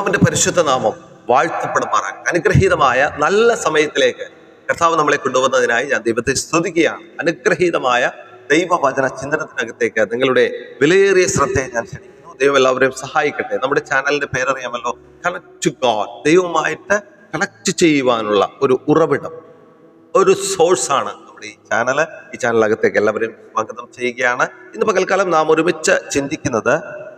കർത്താവിന്റെ പരിശുദ്ധ നാമം വാഴ്ത്തപ്പെടുമാറാൻ അനുഗ്രഹീതമായ നല്ല സമയത്തിലേക്ക് കർത്താവ് നമ്മളെ കൊണ്ടുവന്നതിനായി ഞാൻ ദൈവത്തെ സ്തുതിക്കുകയാണ്. അനുഗ്രഹീതമായ ദൈവവചന ചിന്തനത്തിനകത്തേക്ക് നിങ്ങളുടെ വിലയേറിയ ശ്രദ്ധയെ ഞാൻ ക്ഷണിക്കുന്നു. ദൈവം എല്ലാവരെയും സഹായിക്കട്ടെ. നമ്മുടെ ചാനലിന്റെ പേരറിയാമല്ലോ കണക്ട് ഗോഡ് ദൈവമായിട്ട് കണക്ട് ചെയ്യുവാനുള്ള ഒരു ഉറവിടം ഒരു സോഴ്സാണ് നമ്മുടെ ഈ ചാനൽ ഈ ചാനലകത്തേക്ക് എല്ലാവരെയും സ്വാഗതം ചെയ്യുകയാണ്. ഇന്ന് പകൽക്കാലം നാം ഒരുമിച്ച് ചിന്തിക്കുന്നത്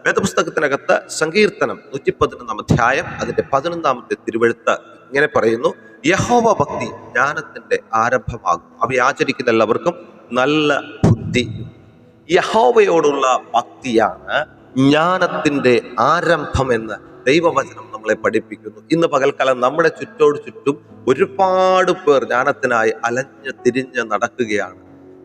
വേദപുസ്തകത്തിനകത്ത് സങ്കീർത്തനം നൂറ്റി പതിനൊന്നാം അധ്യായം അതിന്റെ പതിനൊന്നാമത്തെ തിരുവെഴുത്ത് ഇങ്ങനെ പറയുന്നു യഹോവ ഭക്തി ജ്ഞാനത്തിന്റെ ആരംഭമാകും. അവ ആചരിക്കുന്ന എല്ലാവർക്കും നല്ല ബുദ്ധി. യഹോവയോടുള്ള ഭക്തിയാണ് ജ്ഞാനത്തിന്റെ ആരംഭം എന്ന് ദൈവവചനം നമ്മളെ പഠിപ്പിക്കുന്നു. ഇന്ന് പകൽക്കാലം നമ്മുടെ ചുറ്റോട് ചുറ്റും ഒരുപാട് പേർ ജ്ഞാനത്തിനായി അലഞ്ഞ് തിരിഞ്ഞ് നടക്കുകയാണ്.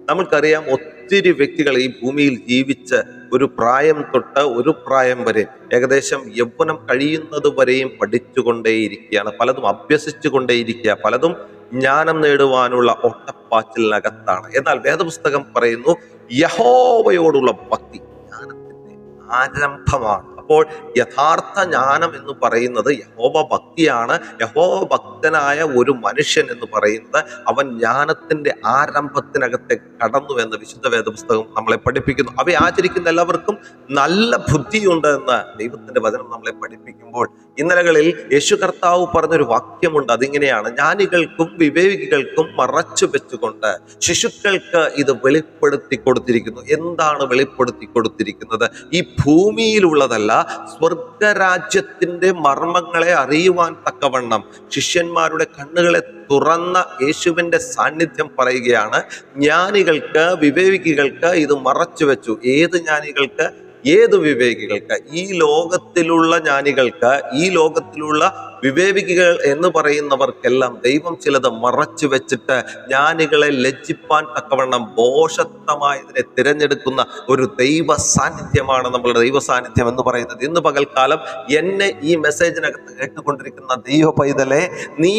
നമുക്കറിയാം ഒത്തിരി വ്യക്തികൾ ഈ ഭൂമിയിൽ ജീവിച്ച് ഒരു പ്രായം തൊട്ട് ഒരു പ്രായം വരെ ഏകദേശം യൗവനം കഴിയുന്നത് വരെയും പഠിച്ചുകൊണ്ടേയിരിക്കുകയാണ്. പലതും അഭ്യസിച്ചു കൊണ്ടേയിരിക്കുക പലതും ജ്ഞാനം നേടുവാനുള്ള ഒട്ടപ്പാച്ചിലിനകത്താണ് എന്നാൽ വേദപുസ്തകം പറയുന്നു യഹോവയോടുള്ള ഭക്തി ജ്ഞാനത്തിന്റെ ആരംഭമാണ്. അപ്പോൾ യഥാർത്ഥ ജ്ഞാനം എന്ന് പറയുന്നത് യഹോവ ഭക്തിയാണ്. യഹോവ ഭക്തനായ ഒരു മനുഷ്യൻ എന്ന് പറയുന്നത് അവൻ ജ്ഞാനത്തിന്റെ ആരംഭത്തിനകത്തെ കടന്നു എന്ന് വിശുദ്ധ വേദപുസ്തകം നമ്മളെ പഠിപ്പിക്കുന്നു. അവയെ ആചരിക്കുന്ന എല്ലാവർക്കും നല്ല ബുദ്ധിയുണ്ട് എന്ന് ദൈവത്തിന്റെ വചനം നമ്മളെ പഠിപ്പിക്കുമ്പോൾ. ഇന്നലകളിൽ യേശു കർത്താവ് പറഞ്ഞൊരു വാക്യമുണ്ട്. അതിങ്ങനെയാണ് ജ്ഞാനികൾക്കും വിവേകികൾക്കും മറച്ചു വെച്ചുകൊണ്ട് ശിശുക്കൾക്ക് ഇത് വെളിപ്പെടുത്തി കൊടുത്തിരിക്കുന്നു. എന്താണ് വെളിപ്പെടുത്തി കൊടുത്തിരിക്കുന്നത്? ഈ ഭൂമിയിലുള്ളതല്ല സ്വർഗരാജ്യത്തിന്റെ മർമ്മങ്ങളെ അറിയുവാൻ തക്കവണ്ണം ശിഷ്യന്മാരുടെ കണ്ണുകളെ തുറന്ന യേശുവിന്റെ സാന്നിധ്യം പറയുകയാണ് ജ്ഞാനികൾക്ക് വിവേകികൾക്ക് ഇത് മറച്ചു വെച്ചു. ഏത് ജ്ഞാനികൾക്ക്? ഏത് വിവേകികൾക്ക്? ഈ ലോകത്തിലുള്ള ജ്ഞാനികൾക്ക് ഈ ലോകത്തിലുള്ള വിവേകികൾ എന്ന് പറയുന്നവർക്കെല്ലാം ദൈവം ചിലത് മറച്ചു വെച്ചിട്ട് ജ്ഞാനികളെ ലജ്ജിപ്പാൻ തക്കവണ്ണം ബോഷത്വമായതിനെ തിരഞ്ഞെടുക്കുന്ന ഒരു ദൈവ സാന്നിധ്യമാണ് നമ്മളുടെ ദൈവ സാന്നിധ്യം എന്ന് പറയുന്നത്. ഇന്ന് പകൽക്കാലം എന്നെ ഈ മെസ്സേജിനകത്ത് കേട്ടുകൊണ്ടിരിക്കുന്ന ദൈവ പൈതലെ നീ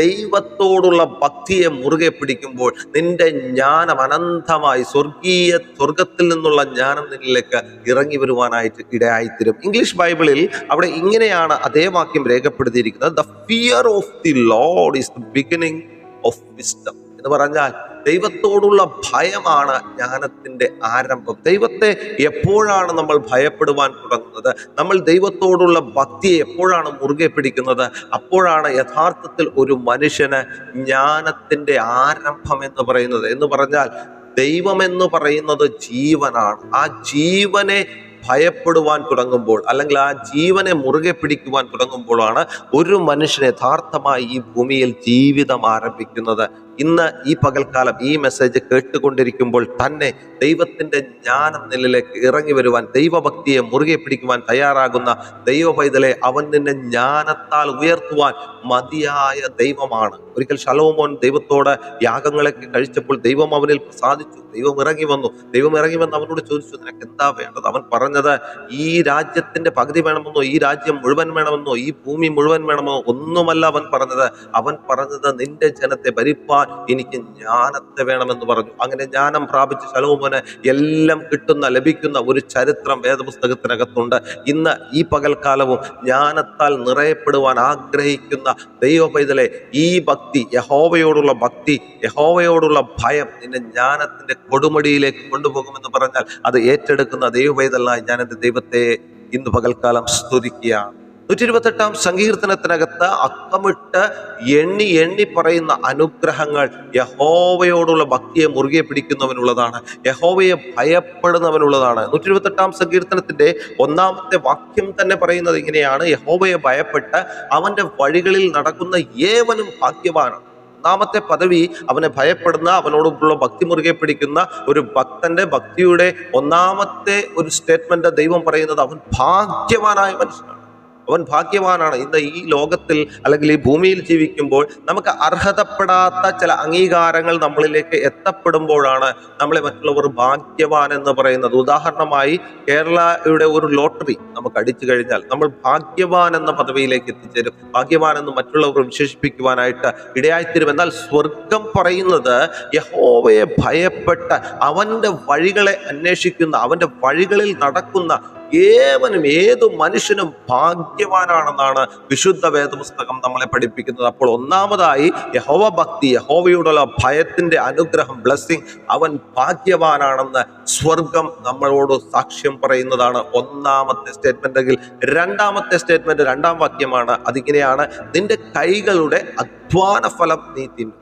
ദൈവത്തോടുള്ള ഭക്തിയെ മുറുകെ പിടിക്കുമ്പോൾ നിന്റെ ജ്ഞാനം അനന്തമായി സ്വർഗീയ സ്വർഗത്തിൽ നിന്നുള്ള ജ്ഞാനം നിന്നിലേക്ക് ഇറങ്ങി വരുവാനായിട്ട് ഇടയായിത്തീരും. ഇംഗ്ലീഷ് ബൈബിളിൽ അവിടെ ഇങ്ങനെയാണ് അതേ വാക്യം രേഖപ്പെടുത്തിയിരിക്കുന്നത് the fear of the Lord is the beginning of wisdom എന്ന് പറഞ്ഞാൽ ദൈവത്തോടുള്ള ഭയമാണ് ജ്ഞാനത്തിന്റെ ആരംഭം. ദൈവത്തെ എപ്പോഴാണ് നമ്മൾ ഭയപ്പെടുവാൻ തുടങ്ങുന്നത്? നമ്മൾ ദൈവത്തോടുള്ള ഭക്തിയെ എപ്പോഴാണ് മുറുകെ പിടിക്കുന്നത്? അപ്പോഴാണ് യഥാർത്ഥത്തിൽ ഒരു മനുഷ്യന് ജ്ഞാനത്തിന്റെ ആരംഭം എന്ന് പറയുന്നത്. എന്ന് പറഞ്ഞാൽ ദൈവമെന്ന് പറയുന്നത് ജീവനാണ്. ആ ജീവനെ ഭയപ്പെടുവാൻ തുടങ്ങുമ്പോൾ അല്ലെങ്കിൽ ആ ജീവനെ മുറുകെ പിടിക്കുവാൻ തുടങ്ങുമ്പോഴാണ് ഒരു മനുഷ്യൻ യഥാർത്ഥമായി ഈ ഭൂമിയിൽ ജീവിതം ആരംഭിക്കുന്നത്. ഇന്ന് ഈ പകൽക്കാലം ഈ മെസ്സേജ് കേട്ടുകൊണ്ടിരിക്കുമ്പോൾ തന്നെ ദൈവത്തിന്റെ ജ്ഞാനം നിലയിലേക്ക് ഇറങ്ങി വരുവാൻ ദൈവഭക്തിയെ മുറുകെ പിടിക്കുവാൻ തയ്യാറാകുന്ന ദൈവ പൈതലെ അവൻ നിന്നെ ജ്ഞാനത്താൽ ഉയർത്തുവാൻ മതിയായ ദൈവമാണ്. ഒരിക്കൽ ശലോമോൻ ദൈവത്തോട് യാഗങ്ങളൊക്കെ കഴിച്ചപ്പോൾ ദൈവം അവനിൽ പ്രസാദിച്ചു ദൈവം ഇറങ്ങി വന്നു. ദൈവം ഇറങ്ങി വന്ന് അവനോട് ചോദിച്ചു നിനക്ക് എന്താ വേണ്ടത്? അവൻ പറഞ്ഞത് ഈ രാജ്യത്തിന്റെ പകുതി വേണമെന്നോ ഈ രാജ്യം മുഴുവൻ വേണമെന്നോ ഈ ഭൂമി മുഴുവൻ വേണമെന്നോ ഒന്നുമല്ല അവൻ പറഞ്ഞത്. അവൻ പറഞ്ഞത് നിന്റെ ജനത്തെ ഭരിപ്പാൻ എനിക്ക് ജ്ഞാനത്തെ വേണമെന്ന് പറഞ്ഞു. അങ്ങനെ ജ്ഞാനം പ്രാപിച്ച് ശലോമോന് എല്ലാം കിട്ടുന്ന ലഭിക്കുന്ന ഒരു ചരിത്രം വേദപുസ്തകത്തിനകത്തുണ്ട്. ഇന്ന് ഈ പകൽക്കാലവും ജ്ഞാനത്താൽ നിറയപ്പെടുവാൻ ആഗ്രഹിക്കുന്ന ദൈവ പൈതലെ ഈ ഭക്തി യഹോവയോടുള്ള ഭക്തി യഹോവയോടുള്ള ഭയം നിന്നെ ജ്ഞാനത്തിന്റെ കൊടുമടിയിലേക്ക് കൊണ്ടുപോകുമെന്ന് പറഞ്ഞാൽ അത് ഏറ്റെടുക്കുന്ന ദൈവ പൈതലായി ഞാൻ എന്റെ ദൈവത്തെ ഇന്ന് പകൽക്കാലം സ്തുതിക്കുകയാണ്. നൂറ്റി ഇരുപത്തെട്ടാം സങ്കീർത്തനത്തിനകത്ത് അക്കമിട്ട് എണ്ണി എണ്ണി പറയുന്ന അനുഗ്രഹങ്ങൾ യഹോവയോടുള്ള ഭക്തിയെ മുറുകെ പിടിക്കുന്നവനുള്ളതാണ് യഹോവയെ ഭയപ്പെടുന്നവനുള്ളതാണ്. നൂറ്റി ഇരുപത്തെട്ടാം സങ്കീർത്തനത്തിന്റെ ഒന്നാമത്തെ വാക്യം തന്നെ പറയുന്നത് ഇങ്ങനെയാണ് യഹോവയെ ഭയപ്പെട്ട് അവന്റെ വഴികളിൽ നടക്കുന്ന ഏവനും ഭാഗ്യവാനാണ്. ഒന്നാമത്തെ പദവി അവനെ ഭയപ്പെടുന്ന അവനോടുള്ള ഭക്തി മുറുകെ പിടിക്കുന്ന ഒരു ഭക്തന്റെ ഭക്തിയുടെ ഒന്നാമത്തെ ഒരു സ്റ്റേറ്റ്മെന്റ് ദൈവം പറയുന്നത് അവൻ ഭാഗ്യവാനായ മനുഷ്യനാണ്. അവൻ ഭാഗ്യവാനാണ്. ഇന്ന് ഈ ലോകത്തിൽ അല്ലെങ്കിൽ ഈ ഭൂമിയിൽ ജീവിക്കുമ്പോൾ നമുക്ക് അർഹതപ്പെടാത്ത ചില അംഗീകാരങ്ങൾ നമ്മളിലേക്ക് എത്തപ്പെടുമ്പോഴാണ് നമ്മളെ മറ്റുള്ളവർ ഭാഗ്യവാൻ എന്ന് പറയുന്നത്. ഉദാഹരണമായി കേരളയുടെ ഒരു ലോട്ടറി നമുക്ക് അടിച്ചു കഴിഞ്ഞാൽ നമ്മൾ ഭാഗ്യവാൻ എന്ന പദവിയിലേക്ക് എത്തിച്ചേരും. ഭാഗ്യവാൻ എന്ന് മറ്റുള്ളവർ വിശേഷിപ്പിക്കുവാനായിട്ട് ഇടയായിത്തീരും. എന്നാൽ സ്വർഗം പറയുന്നത് യഹോവയെ ഭയപ്പെട്ട് അവന്റെ വഴികളെ അന്വേഷിക്കുന്ന അവന്റെ വഴികളിൽ നടക്കുന്ന ഏവനും ഏതു മനുഷ്യനും ഭാഗ്യവാനാണെന്നാണ് വിശുദ്ധ വേദപുസ്തകം നമ്മളെ പഠിപ്പിക്കുന്നത്. അപ്പോൾ ഒന്നാമതായി യഹോവ ഭക്തി യഹോവയോടുള്ള ഭയത്തിന്റെ അനുഗ്രഹം ബ്ലെസ്സിങ് അവൻ ഭാഗ്യവാനാണെന്ന് സ്വർഗം നമ്മളോട് സാക്ഷ്യം പറയുന്നതാണ് ഒന്നാമത്തെ സ്റ്റേറ്റ്മെന്റ് എങ്കിൽ. രണ്ടാമത്തെ സ്റ്റേറ്റ്മെന്റ് രണ്ടാം വാക്യമാണ്. അതിങ്ങനെയാണ് നിന്റെ കൈകളുടെ അധ്വാന ഫലം നീ തിന്നും.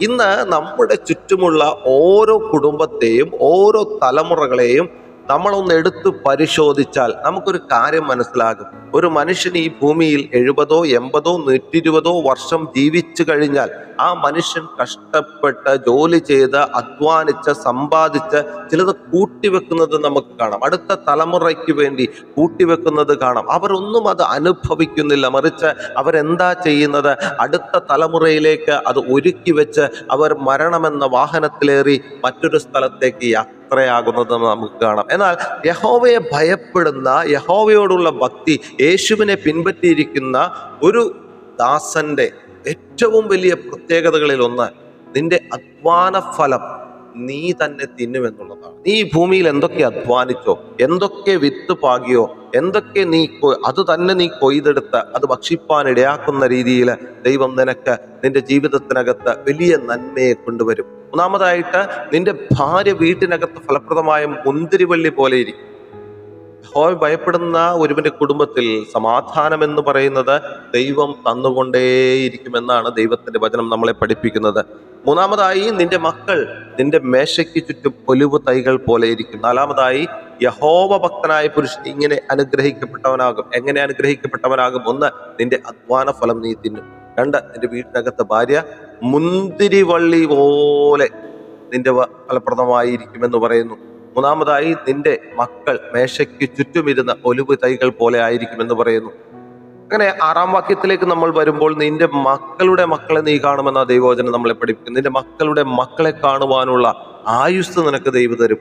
ഇന്ന് നമ്മുടെ ചുറ്റുമുള്ള ഓരോ കുടുംബത്തെയും ഓരോ തലമുറകളെയും നമ്മളൊന്ന് എടുത്ത് പരിശോധിച്ചാൽ നമുക്കൊരു കാര്യം മനസ്സിലാകും. ഒരു മനുഷ്യൻ ഈ ഭൂമിയിൽ എഴുപതോ എൺപതോ നൂറ്റിരുപതോ വർഷം ജീവിച്ചു കഴിഞ്ഞാൽ ആ മനുഷ്യൻ കഷ്ടപ്പെട്ട് ജോലി ചെയ്ത് അധ്വാനിച്ച് സമ്പാദിച്ച് ചിലത് കൂട്ടിവെക്കുന്നത് നമുക്ക് കാണാം. അടുത്ത തലമുറയ്ക്ക് വേണ്ടി കൂട്ടിവെക്കുന്നത് കാണാം. അവരൊന്നും അത് അനുഭവിക്കുന്നില്ല. മറിച്ച് അവരെന്താ ചെയ്യുന്നത്? അടുത്ത തലമുറയിലേക്ക് അത് ഒരുക്കി വെച്ച് അവർ മരണമെന്ന വാഹനത്തിലേറി മറ്റൊരു സ്ഥലത്തേക്ക് യാത്രയാകുന്നത് നമുക്ക് കാണാം. എന്നാൽ യഹോവയെ ഭയപ്പെടുന്ന യഹോവയോടുള്ള ഭക്തി യേശുവിനെ പിൻപറ്റിയിരിക്കുന്ന ഒരു ദാസന്റെ ഏറ്റവും വലിയ പ്രത്യേകതകളിൽ ഒന്ന് നിന്റെ അധ്വാന ഫലം നീ തന്നെ തിന്നുമെന്നുള്ളതാണ്. നീ ഭൂമിയിൽ എന്തൊക്കെ അധ്വാനിച്ചോ എന്തൊക്കെ വിത്ത് പാകിയോ എന്തൊക്കെ നീ അത് തന്നെ നീ കൊയ്തെടുത്ത് അത് ഭക്ഷിപ്പാൻ ഇടയാക്കുന്ന രീതിയിൽ ദൈവം നിനക്ക് നിന്റെ ജീവിതത്തിനകത്ത് വലിയ നന്മയെ കൊണ്ടുവരും. ഒന്നാമതായിട്ട് നിന്റെ ഭാര്യ വീട്ടിനകത്ത് ഫലപ്രദമായ മുന്തിരിവള്ളി പോലെ ഇരിക്കും. ഭയപ്പെടുന്ന ഒരുവന്റെ കുടുംബത്തിൽ സമാധാനം എന്ന് പറയുന്നത് ദൈവം തന്നുകൊണ്ടേയിരിക്കുമെന്നാണ് ദൈവത്തിന്റെ വചനം നമ്മളെ പഠിപ്പിക്കുന്നത്. മൂന്നാമതായി നിന്റെ മക്കൾ നിന്റെ മേശയ്ക്ക് ചുറ്റും ഒലിവ് തൈകൾ പോലെ ഇരിക്കും. നാലാമതായി യഹോവ ഭക്തനായ പുരുഷൻ ഇങ്ങനെ അനുഗ്രഹിക്കപ്പെട്ടവനാകും. എങ്ങനെ അനുഗ്രഹിക്കപ്പെട്ടവനാകും? ഒന്ന് നിന്റെ അധ്വാന ഫലം നീ തിന്നും. രണ്ട് നിന്റെ വീട്ടിനകത്ത് ഭാര്യ മുന്തിരിവള്ളി പോലെ നിന്റെ ഫലപ്രദമായിരിക്കുമെന്ന് പറയുന്നു. മൂന്നാമതായി നിന്റെ മക്കൾ മേശയ്ക്ക് ചുറ്റുമിരുന്ന ഒലിവ് തൈകൾ പോലെ ആയിരിക്കുമെന്ന് പറയുന്നു. അങ്ങനെ ആറാം വാക്യത്തിലേക്ക് നമ്മൾ വരുമ്പോൾ നിന്റെ മക്കളുടെ മക്കളെ നീ കാണുമെന്ന ദൈവവചനം നമ്മളെ പഠിപ്പിക്കും നിന്റെ മക്കളുടെ മക്കളെ കാണുവാനുള്ള ആയുസ് നിനക്ക് ദൈവം തരും.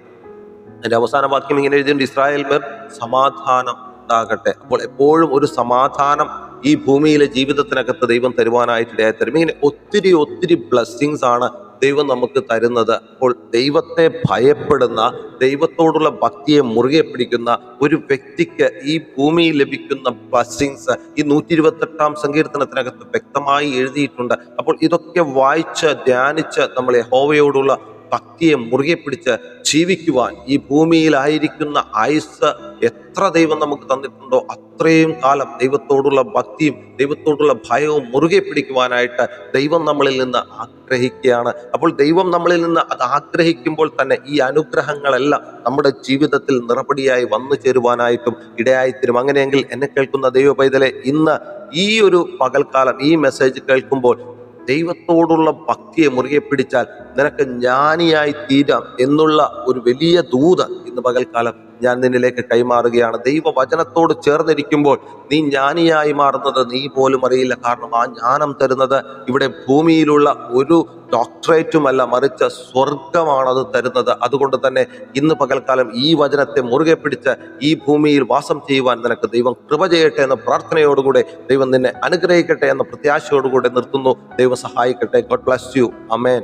അതിന്റെ അവസാന വാക്യം ഇങ്ങനെ എഴുതിയിട്ടുണ്ട്. ഇസ്രായേൽ പേർ സമാധാനം ഉണ്ടാകട്ടെ. അപ്പോൾ എപ്പോഴും ഒരു സമാധാനം ഈ ഭൂമിയിലെ ജീവിതത്തിനകത്ത് ദൈവം തരുവാനായിട്ട് ഇടയായി തരും. ഇങ്ങനെ ഒത്തിരി ഒത്തിരി ബ്ലെസ്സിങ്സ് ആണ് ദൈവം നമുക്ക് തരുന്നത്. അപ്പോൾ ദൈവത്തെ ഭയപ്പെടുന്ന ദൈവത്തോടുള്ള ഭക്തിയെ മുറുകെ പിടിക്കുന്ന ഒരു വ്യക്തിക്ക് ഈ ഭൂമിയിൽ ലഭിക്കുന്ന ബ്ലസ്സിങ്സ് ഈ നൂറ്റി ഇരുപത്തെട്ടാം സങ്കീർത്തനത്തിനകത്ത് വ്യക്തമായി എഴുതിയിട്ടുണ്ട്. അപ്പോൾ ഇതൊക്കെ വായിച്ച് ധ്യാനിച്ച് നമ്മൾ യഹോവയോടുള്ള ഭക്തിയെ മുറുകെ പിടിച്ച് ജീവിക്കുവാൻ ഈ ഭൂമിയിലായിരിക്കുന്ന ആയുസ് എത്ര ദൈവം നമുക്ക് തന്നിട്ടുണ്ടോ അത്രയും കാലം ദൈവത്തോടുള്ള ഭക്തിയും ദൈവത്തോടുള്ള ഭയവും മുറുകെ പിടിക്കുവാനായിട്ട് ദൈവം നമ്മളിൽ നിന്ന് ആഗ്രഹിക്കുകയാണ്. അപ്പോൾ ദൈവം നമ്മളിൽ നിന്ന് അത് ആഗ്രഹിക്കുമ്പോൾ തന്നെ ഈ അനുഗ്രഹങ്ങളെല്ലാം നമ്മുടെ ജീവിതത്തിൽ നിറപടിയായി വന്നു ചേരുവാനായിട്ടും ഇടയായിത്തരും. അങ്ങനെയെങ്കിൽ എന്നെ കേൾക്കുന്ന ദൈവ പൈതലെ ഇന്ന് ഈ ഒരു പകൽക്കാലം ഈ മെസ്സേജ് കേൾക്കുമ്പോൾ ദൈവത്തോടുള്ള ഭക്തിയെ മുറുകെ പിടിച്ചാൽ നിനക്ക് ജ്ഞാനിയായി തീരാം എന്നുള്ള ഒരു വലിയ ദൂത് ഇന്ന് പകൽക്കാലം ഞാൻ നിന്നിലേക്ക് കൈമാറുകയാണ്. ദൈവവചനത്തോട് ചേർന്നിരിക്കുമ്പോൾ നീ ജ്ഞാനിയായി മാറുന്നത് നീ പോലും അറിയില്ല. കാരണം ആ ജ്ഞാനം തരുന്നത് ഇവിടെ ഭൂമിയിലുള്ള ഒരു ഡോക്ടറേറ്റുമല്ല മറിച്ച് സ്വർഗമാണത് തരുന്നത്. അതുകൊണ്ട് തന്നെ ഇന്ന് പകൽക്കാലം ഈ വചനത്തെ മുറുകെ പിടിച്ച് ഈ ഭൂമിയിൽ വാസം ചെയ്യുവാൻ നിനക്ക് ദൈവം കൃപ ചെയ്യട്ടെ എന്ന പ്രാർത്ഥനയോടുകൂടെ ദൈവം നിന്നെ അനുഗ്രഹിക്കട്ടെ എന്ന പ്രത്യാശയോടുകൂടെ നിർത്തുന്നു. ദൈവം സഹായിക്കട്ടെ. God bless you amen